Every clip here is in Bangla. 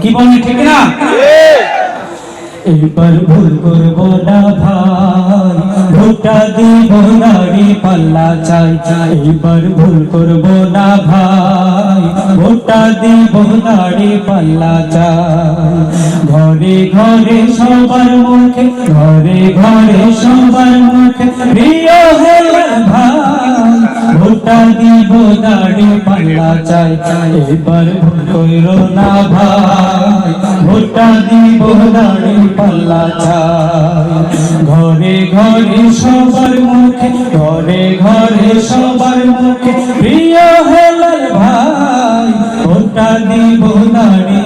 কি বলি ঠিক না এবার ভুল করব না ভাই, ভোটটা দিব দাড়ি পাল্লা চাই এবার ভুল করব না ভাই, ভোটটা দিব দাড়ি পাল্লা চাই ঘরে ঘরে সবার মুখে, ঘরে ঘরে সবার মুখে, প্রিয় হলে পাল্লা চাই, এবার ভুল কইর না ভাই। ভোটা দিব দাঁড়ি পাল্লা চাই ঘরে ঘরে সবার মুখে, ঘরে ঘরে সবার মুখে, প্রিয় হেলাল ভাই। ভোটা দিব দাড়ি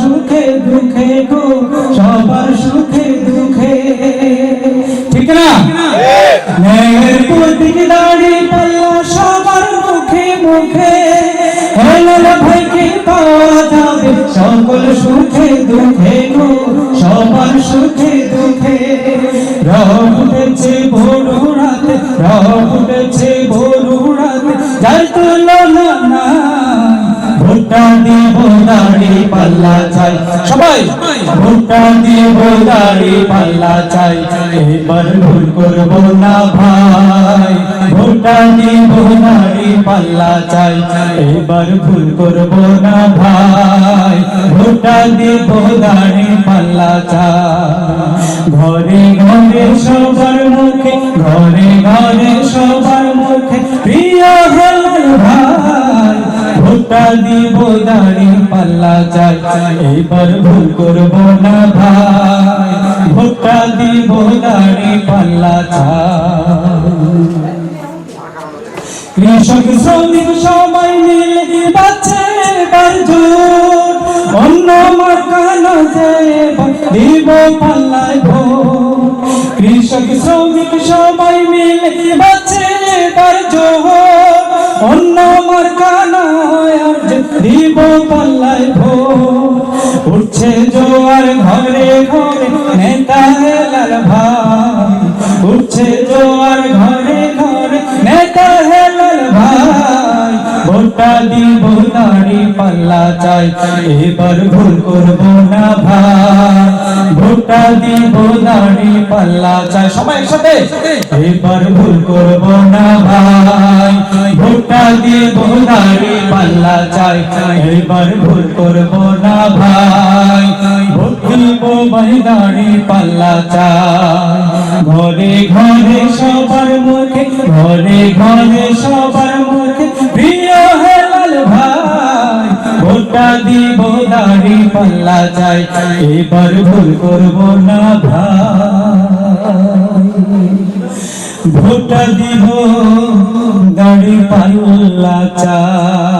সুখে দুঃখে গো, সবার সুখে দুঃখে। ঠিক না? মেয়ের প্রতীক দাড়ি পাল্লা সবার মুখে মুখে। হেলাল ভাইকে পাওয়া যাবে? সকল সুখে দুঃখে গো, সবার সুখে দুঃখে। রব উঠেছে ভোর রাতে রব ভুট্টা দিব দাড়ি পাল্লা চাই। সবাই! ভুট্টা দিব দাড়ি পাল্লা চাই। এবার ভুল করব না ভাই। ভুট্টা দিব দাড়ি পাল্লা চাই। এবার ভুল করব না ভাই। ভুট্টা দিব দাড়ি পাল্লা চাই। ঘরে ঘরে সবার ভোটটা দিব দাড়ি পাল্লা চাই। এবার ভুল করব না ভাই। ভোটটা দিব দাড়ি পাল্লা চাই। কৃষক শ্রমিক সবাই মিলে বাঁচে বারজুট অন্য মার্কানো যে দিব পাল্লায় ভোট। কৃষক শ্রমিক সবাই মিলে বাঁচে বারজুট অন্য মার্কানো দিব পাল্লায় ভোট উঠছে জোয়ার ঘরে ঘরে নেতা হেলাল ভাই উঠছে জোয়ার ঘরে ঘরে নেতা হেলাল ভাই, ভোটটা দিব দাড়ি পাল্লা চাই এবার ভুল করব না ভাই ভোটটা দিব দাড়ি পাল্লা চাই, সবাই একসাথে, এবার ভুল করব না ভাই। ভোটটা দিব দাড়ি পাল্লা চাই। এবার ভুল করব না ভাই। ভোট দিব ভাই পাল্লা চাই। ঘরে ঘরে সবার মুখে, ঘরে ঘরে সবার মুখে প্রিয় হেলাল ভাই। ভোটটা দিব দাড়ি পাল্লা চাই। এবার ভুল করব না ভাই। ভোটটা দিব দাড়ি পাল্লা চাই।